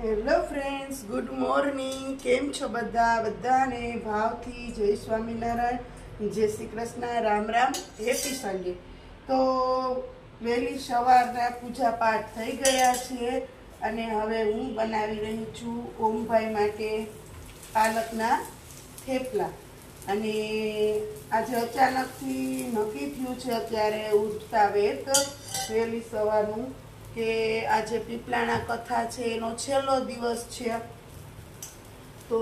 Hello friends good morning કેમ છો બધા? બધાને ભાવથી જય સ્વામિનારાયણ, જય શ્રી કૃષ્ણ, રામ રામ હેપી સન્ડે તો વહેલી સવારના પૂજા પાઠ થઈ ગયા છે અને હવે હું બનાવી રહી છું ઓમભાઈ માટે પાલકના થેપલા. અને આજે અચાનકથી નક્કી થયું છે અત્યારે ઉઠતા વેત વહેલી સવારનું કે આજે પીપળાના કથા છે, એનો છેલ્લો દિવસ છે. તો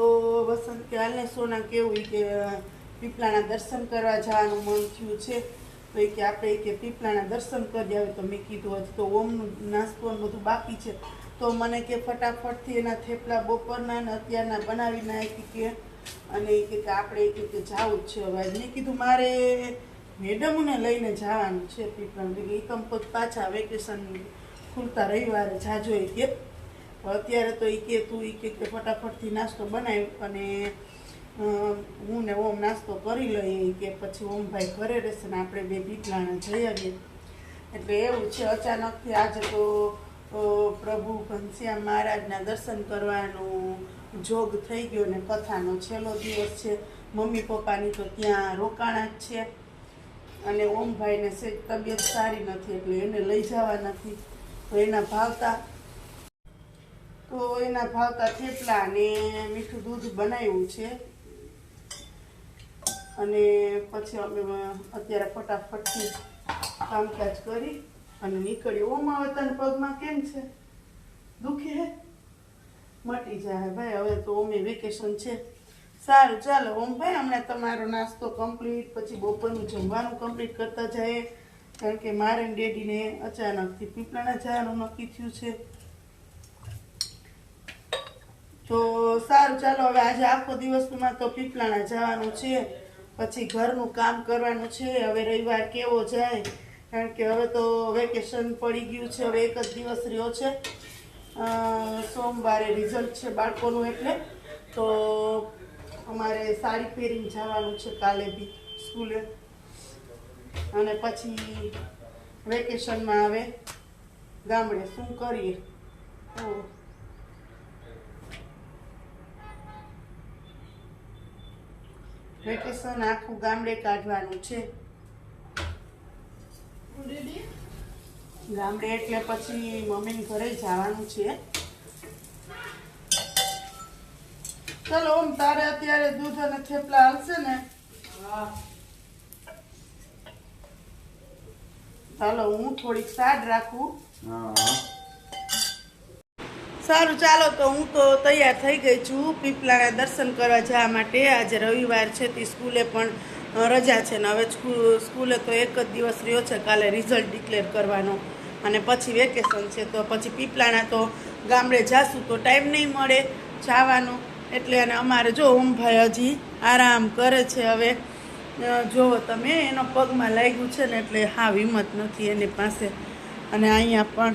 વસંત કે હાલને સોના કેવું કે પીપળાના દર્શન કરવા જવાનું મન થયું છે. તો એ કે આપણે કે પીપળાના દર્શન કરી આવે તો મેં કીધું હજી તો ઓમનું નાસ્તો બધું બાકી છે. તો મને કે ફટાફટથી એના થેપલા બપોરના અને અત્યારના બનાવી નાખી કે. અને એ કે આપણે એ કે જવું જ છે હવે. મેં કીધું મારે મેડમને લઈને જવાનું છે પીપળા એ તો પાછા વેકેશન ખુલતા રવિવારે જાજો એ કે અત્યારે તો એ કે તું એ કે કે ફટાફટથી નાસ્તો બનાવ અને હું ને ઓમ નાસ્તો કરી લઈએ કે પછી ઓમભાઈ ઘરે રહેશે ને આપણે બે પીપળાણા જઈ આવીએ. એટલે એવું છે અચાનકથી આજે તો પ્રભુ ઘનશ્યામ મહારાજના દર્શન કરવાનું જોગ થઈ ગયો ને કથાનો છેલ્લો દિવસ છે. મમ્મી પપ્પાની તો ત્યાં રોકાણા જ છે. અને ઓમભાઈને સેજ તબિયત સારી નથી, એટલે એને લઈ જવા નથી. તો એના ભાવતા, તો એના ભાવતા થેપલા અને મીઠું દૂધ બનાવ્યું છે. અને પછી અમે અત્યારે ફટાફટથી કામકાજ કરી અને નીકળી ઓમાં આવે તને પગમાં કેમ છે? દુખે હે? મટી જાય ભાઈ, હવે તો ઓમે વેકેશન છે. સારું, ચાલો ઓમ ભાઈ, હમણાં તમારો નાસ્તો કમ્પ્લીટ પછી બપોરનું જમવાનું કમ્પ્લીટ કરતા જાય કારણ કે મારે ડેડીને અચાનકથી પીપળાના જવાનું નક્કી થયું છે. તો સારું, ચાલો હવે આજે આખો દિવસમાં તો પીપળાણા જવાનું છે. પછી ઘરનું કામ કરવાનું છે. હવે રવિવાર કેવો જાય? કારણ કે હવે તો વેકેશન પડી ગયું છે. હવે એક જ દિવસ રહ્યો છે. સોમવારે રિઝલ્ટ છે બાળકોનું એટલે. તો અમારે સાડી પહેરીને જવાનું છે કાલે બી સ્કૂલે. અને પછી વેકેશનમાં આવે ગામડે શું કરીએ? તો વેકેશન આખું ગામડે કાઢવાનું છે. ગામડે એટલે પછી મમ્મીને ઘરે જવાનું છે. ચલો ઓમ તારે અત્યારે દૂધ અને થેપલા હાલશે ને? ચાલો હું થોડીક સાડ રાખું. સારું ચાલો તો હું તો તૈયાર થઈ ગઈ છું. પીપલાના દર્શન કરવા જવા માટે. આજે રવિવાર છે તે સ્કૂલે પણ રજા છે ને હવે સ્કૂ- સ્કૂલે તો એક જ દિવસ રહ્યો છે કાલે રિઝલ્ટ ડિક્લેર કરવાનો. અને પછી વેકેશન છે તો પછી પીપલાણા તો ગામડે જાશું તો ટાઈમ નહીં મળે જવાનો. એટલે અને અમારે જો ઓમભાઈ હજી આરામ કરે છે હવે. જુઓ તમે એનો પગમાં લાગ્યું છે ને એટલે હા, હિંમત નથી એની પાસે. અને અહીંયા પણ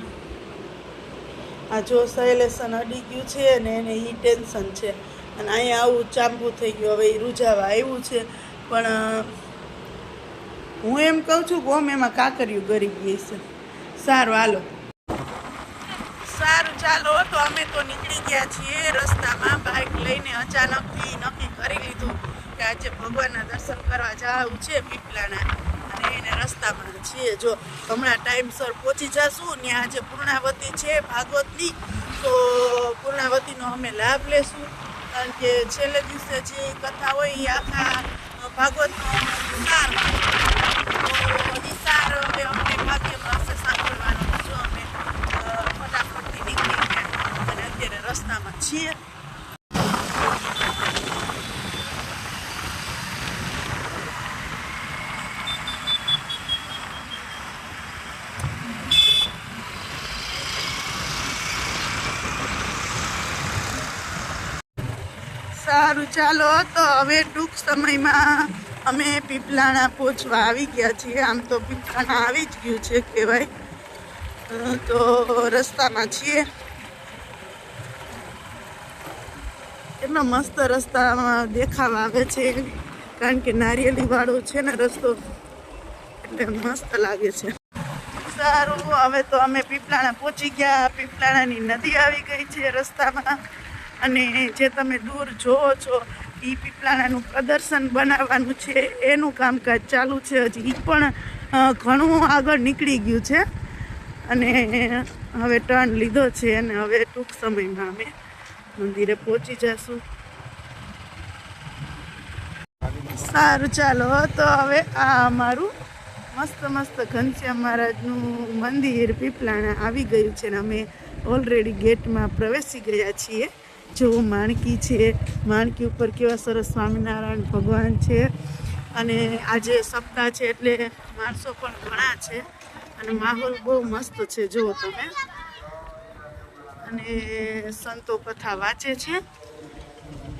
આ જો સહેલેસન અડી ગયું છે અને એને એ ટેન્શન છે. અને અહીંયા આવું ચાંપુ થઈ ગયું. હવે એ રૂઝાવા આવ્યું છે. પણ હું એમ કહું છું ગોમ એમાં કાકરિયું ગરી ગઈ છે. સારું, હાલો. સારું, ચાલો, તો અમે તો નીકળી ગયા છીએ રસ્તામાં. બાઇક લઈને અચાનકથી નક્કી કરી લીધું. કે આજે ભગવાનના દર્શન કરવા જવું છે પીપલાના. અને એને રસ્તામાં છીએ. જો હમણાં ટાઈમસર પહોંચી જશું, ને આજે પૂર્ણાવતી છે ભાગવતની, તો પૂર્ણાવતીનો અમે લાભ લેશું. કારણ કે છેલ્લે દિવસે જે કથા હોય એ આખા ભાગવતનો હોય. સાર હવે અમને ભાગ્યમાં હશે સાંભળવાનો. જો અમે ફટાફટથી નીકળી ગયા. અને અત્યારે રસ્તામાં છીએ સારું ચાલો, તો હવે ટૂંક સમયમાં અમે પીપલાણા પહોંચવા આવી ગયા છીએ. આમ તો પીપલાણા આવી જ ગયું છે કહેવાય. તો રસ્તામાં છીએ. એટલો મસ્ત રસ્તામાં દેખાવા આવે છે કારણ કે નારિયેળી વાળો છે ને રસ્તો, એટલે મસ્ત લાગે છે. સારું, હવે તો અમે પીપલાણા પહોંચી ગયા. પીપલાણાની નદી આવી ગઈ છે રસ્તામાં. અને જે તમે દૂર જોવો છો એ પીપલાણાનું પ્રદર્શન બનાવવાનું છે, એનું કામકાજ ચાલુ છે. હજી એ પણ ઘણું આગળ નીકળી ગયું છે. અને હવે ટર્ન લીધો છે અને હવે ટૂંક સમયમાં અમે મંદિરે પહોંચી જશું. સારું, ચાલો તો હવે આ અમારું મસ્ત મસ્ત ઘનશ્યામ મહારાજનું મંદિર પીપલાણા આવી ગયું છે ને અમે ઓલરેડી ગેટમાં પ્રવેશી ગયા છીએ. જો માણકી છે, માણકી ઉપર કેવા સરસ સ્વામિનારાયણ ભગવાન છે. અને આજે સપ્તાહ છે એટલે માણસો પણ ઘણા છે. અને માહોલ બહુ મસ્ત છે, જુઓ તમે. અને સંતો કથા વાંચે છે.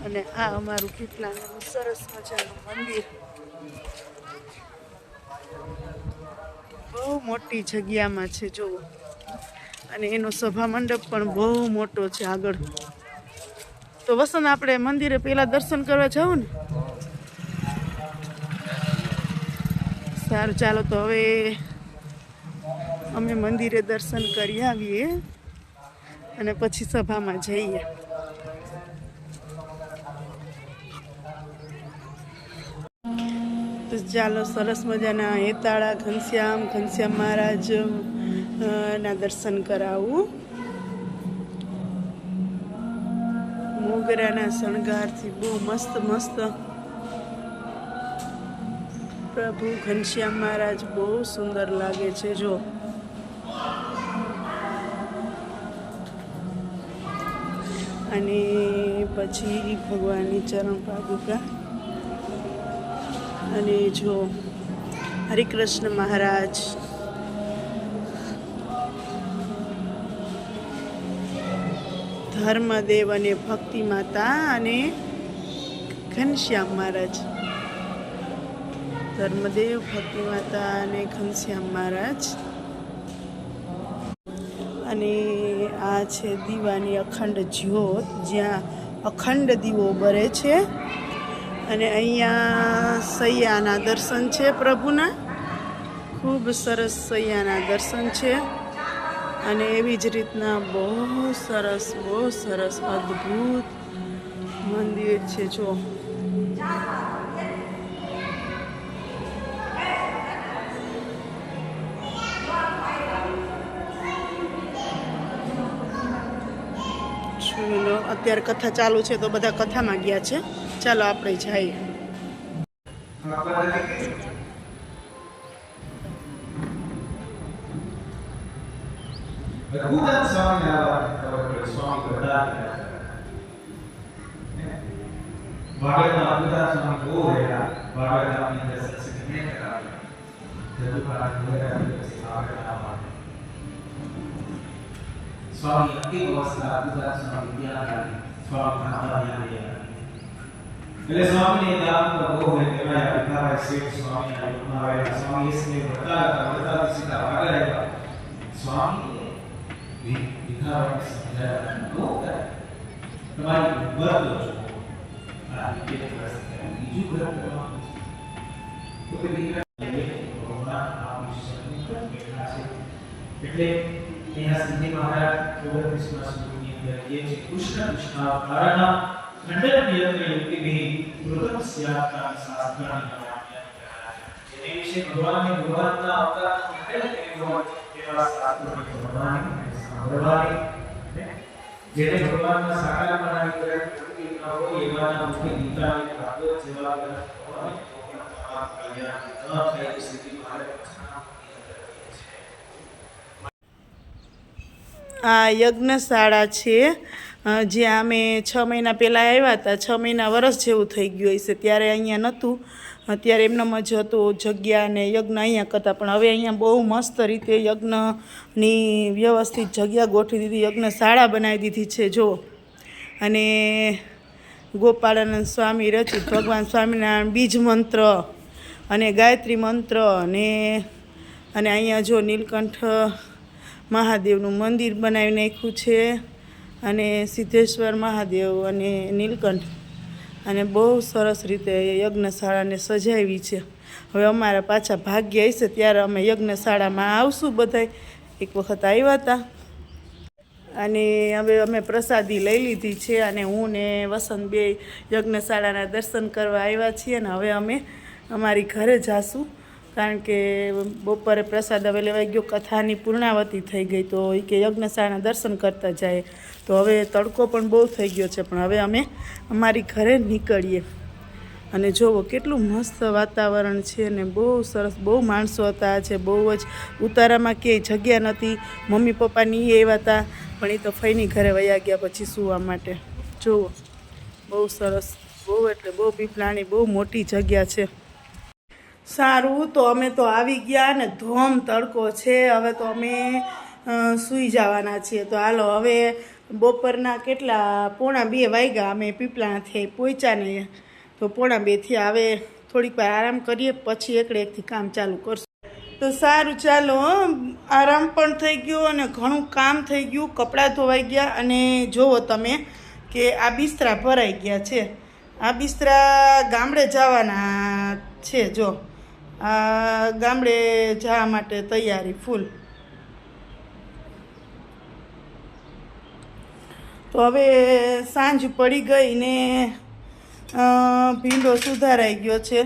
અને આ અમારું પીપલાનું સરસ મજાનું મંદિર. બહુ મોટી જગ્યામાં છે, જુઓ. અને એનો સભા મંડપ પણ બહુ મોટો છે આગળ. તો વસંત આપણે મંદિરે પહેલા દર્શન કરવા જાવ ને? સારું, ચાલો તો હવે અમે મંદિરે દર્શન કરી આવીએ અને પછી સભામાં જઈએ. તો ચાલો, સરસ મજાના હેતાળા, ઘનશ્યામ ઘનશ્યામ મહારાજ ના દર્શન કરાવું. મોગરાના શણગારથી બહુ મસ્ત મસ્ત. પ્રભુ ઘનશ્યામ મહારાજ બહુ સુંદર લાગે છે, જો. અને પછી ભગવાનની ચરણ પાદુકા. અને જો હરિકૃષ્ણ મહારાજ ધર્મદેવ અને ભક્તિ માતા અને ઘનશ્યામ મહારાજ. ધર્મદેવ, ભક્તિ માતા અને ઘનશ્યામ મહારાજ. અને આ છે દીવાની અખંડ જ્યોત, જ્યાં અખંડ દીવો બરે છે. અને અહીંયા સૈયાના દર્શન છે પ્રભુના. ખૂબ સરસ સૈયાના દર્શન છે. અને એવી જ રીતના બહુ સરસ બહુ સરસ અદ્ભુત મંદિર છે, જો. અત્યારે કથા ચાલુ છે, તો બધા કથામાં ગયા છે. ચાલો આપણે જઈએ. But who does something that I like, a song like that? Varvet Nabuta sono ancora, Varvet Nabuta si significa, se tu parli di questa Varvet Nabuta. Swami Aktivas Nabuta sono Swami Nabuta मेरे स्वामी ने दान प्रभु है कि मैं अपना है शिव स्वामी है अपना है स्वामी इसलिए बता बता किसी સમજાય નો કરે તમારી વર્ગ છો આ એક વર્ષ બીજું ઘર કરવાનું તો કે દીકરા ભગવાન આપણી શક્તિ બેઠા છે એટલે અહીંયા સિદ્ધિ મહારાજ ઓગણત્રીસમાં શ્લોકની અંદર કહે છે કૃષ્ણ કૃષ્ણ કારણ ખંડન નિયંત્ર યુક્તિભિ કૃતમ સ્યાત્તા શાસ્ત્રાની જેને વિશે ભગવાનને ભગવાનના અવતારનો ખંડન કર્યો એવા શાસ્ત્રો ભગવાન સાંભળવાની. જેને ભગવાનના સાકાર બનાવી ન હોય એવાના મુખ્ય ગીતા અને ભાગવત જેવા આ યજ્ઞશાળા છે. જ્યાં અમે છ મહિના પહેલાં આવ્યા હતા, છ મહિના વરસ જેવું થઈ ગયું હશે, ત્યારે અહીંયા નહોતું. અત્યારે એમનામ જ હતું જગ્યા અને યજ્ઞ અહીંયા કરતા, પણ હવે અહીંયા બહુ મસ્ત રીતે યજ્ઞની વ્યવસ્થિત જગ્યા ગોઠવી દીધી, યજ્ઞશાળા બનાવી દીધી છે, જો. અને ગોપાળાનંદ સ્વામી રચિત, ભગવાન સ્વામિનારાયણ બીજ મંત્ર અને ગાયત્રી મંત્ર અને અને અહીંયા જો નીલકંઠ મહાદેવનું મંદિર બનાવી નાખ્યું છે. અને સિદ્ધેશ્વર મહાદેવ અને નીલકંઠ. અને બહુ સરસ રીતે યજ્ઞશાળાને સજાવી છે. હવે અમારા પાછા ભાગ્ય હશે ત્યારે અમે યજ્ઞશાળામાં આવશું બધાય. એક વખત આવ્યા હતા અને હવે અમે પ્રસાદી લઈ લીધી છે અને હું ને વસંત બે યજ્ઞશાળાના દર્શન કરવા આવ્યા છીએ અને હવે અમે અમારી ઘરે જાશું. કારણ કે બપોરે પ્રસાદ હવે લેવાઈ ગયો, કથાની પૂર્ણાવતી થઈ ગઈ, તો એ કે યજ્ઞશાળાના દર્શન કરતા જાય. તો હવે તડકો પણ બહુ થઈ ગયો છે, પણ હવે અમે અમારી ઘરે નીકળીએ. અને જુઓ કેટલું મસ્ત વાતાવરણ છે ને, બહુ સરસ, બહુ માણસો હતા છે, બહુ જ ઉતારામાં ક્યાંય જગ્યા નથી મમ્મી પપ્પાની એ એવા હતા પણ એ તો ફઈની ઘરે વયા ગયા પછી સુવા માટે. જુઓ બહુ સરસ, બહુ એટલે બહુ પીપલાણી બહુ મોટી જગ્યા છે. સારું, તો અમે તો આવી ગયા ને ધોમ તડકો છે, હવે તો અમે સૂઈ જવાના છીએ. તો હાલો, હવે બપોરના કેટલા, પોણા બે વાગ્યા અમે પીપળાથી પહોંચ્યા ને, તો પોણા બેથી હવે થોડીક વાર આરામ કરીએ, પછી એકડે એકથી કામ ચાલુ કરશું. તો સારું, ચાલો આરામ પણ થઈ ગયો અને ઘણું કામ થઈ ગયું. કપડાં ધોવાઈ ગયા અને જુઓ તમે કે આ બિસ્તરા ભરાઈ ગયા છે. આ બિસ્તરા ગામડે જવાના છે, જો. ગામડે જવા માટે તૈયારી, ફૂલ. તો હવે સાંજ પડી ગઈ ને ભીંડો સુધારાઈ ગયો છે.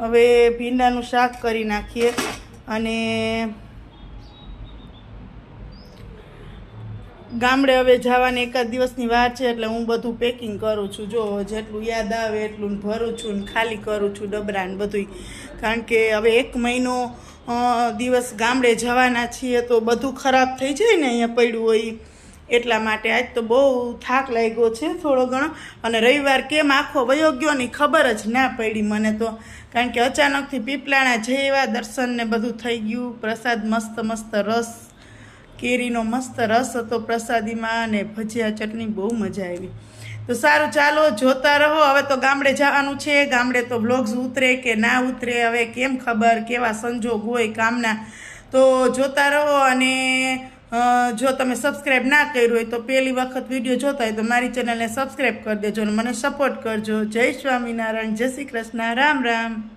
હવે ભીંડાનું શાક કરી નાખીએ અને ગામડે હવે જવાની એકાદ દિવસની વાર છે એટલે હું બધું પેકિંગ કરું છું. જો જેટલું યાદ આવે એટલું ભરું છું ને ખાલી કરું છું ડબરા ને બધું કારણ કે હવે એક મહિનો દિવસ ગામડે જવાના છીએ તો બધું ખરાબ થઈ જાય ને અહીંયા પડ્યું હોય એટલા માટે આજ તો બહુ થાક લાગ્યો છે થોડો ઘણો. અને રવિવાર કેમ આખો વયો ગયો ની ખબર જ ના પડી મને તો. કારણ કે અચાનકથી પીપલાણા જઈ એવા દર્શન ને બધું થઈ ગયું, પ્રસાદ મસ્ત મસ્ત રસ કેરીનો મસ્ત રસ હતો પ્રસાદીમાં અને ભજીયા ચટણી બહુ મજા આવી. તો સારું, ચાલો, જોતા રહો. હવે તો ગામડે જવાનું છે. ગામડે તો બ્લોગ્સ ઉતરે કે ના ઉતરે, હવે કેમ ખબર, કેવા સંજોગ હોય કામના તો જોતા રહો અને જો તમે સબસ્ક્રાઈબ ના કર્યું હોય તો પહેલી વખત વીડિયો જોતા હોય તો મારી ચેનલને સબસ્ક્રાઈબ કરી દેજો અને મને સપોર્ટ કરજો. જય સ્વામિનારાયણ, જય શ્રી કૃષ્ણ. રામ રામ.